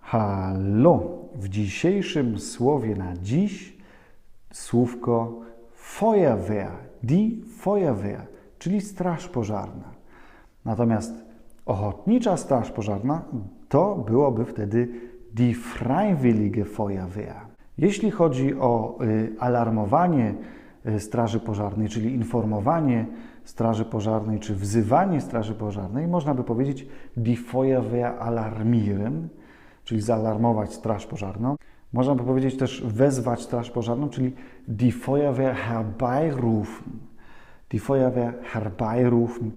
Halo! W dzisiejszym słowie na dziś słówko Feuerwehr, die Feuerwehr, czyli straż pożarna. Natomiast ochotnicza straż pożarna to byłoby wtedy die Freiwillige Feuerwehr. Jeśli chodzi o y, alarmowanie y, straży pożarnej, czyli informowanie straży pożarnej, czy wzywanie straży pożarnej, można by powiedzieć die Feuerwehr alarmieren, czyli zaalarmować straż pożarną. Można by powiedzieć też wezwać straż pożarną, czyli die Feuerwehr herbeirufen. Die Feuerwehr herbeirufen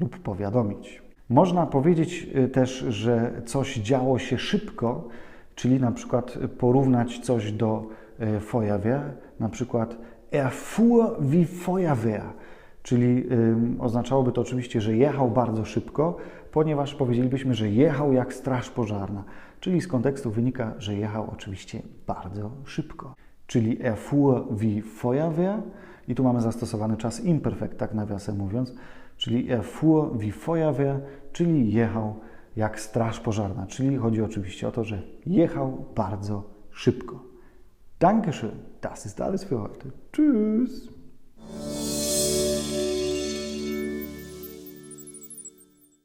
lub powiadomić. Można powiedzieć y, też, że coś działo się szybko, czyli na przykład porównać coś do y, Feuerwehr, na przykład er fuhr wie Feuerwehr, czyli oznaczałoby to oczywiście, że jechał bardzo szybko, ponieważ powiedzielibyśmy, że jechał jak straż pożarna, czyli z kontekstu wynika, że jechał oczywiście bardzo szybko. Czyli er fuhr wie Feuerwehr i tu mamy zastosowany czas imperfekt, tak nawiasem mówiąc, czyli er fuhr wie Feuerwehr, czyli jechał jak straż pożarna, czyli chodzi oczywiście o to, że jechał bardzo szybko. Dankeschön, das ist alles für heute. Tschüss.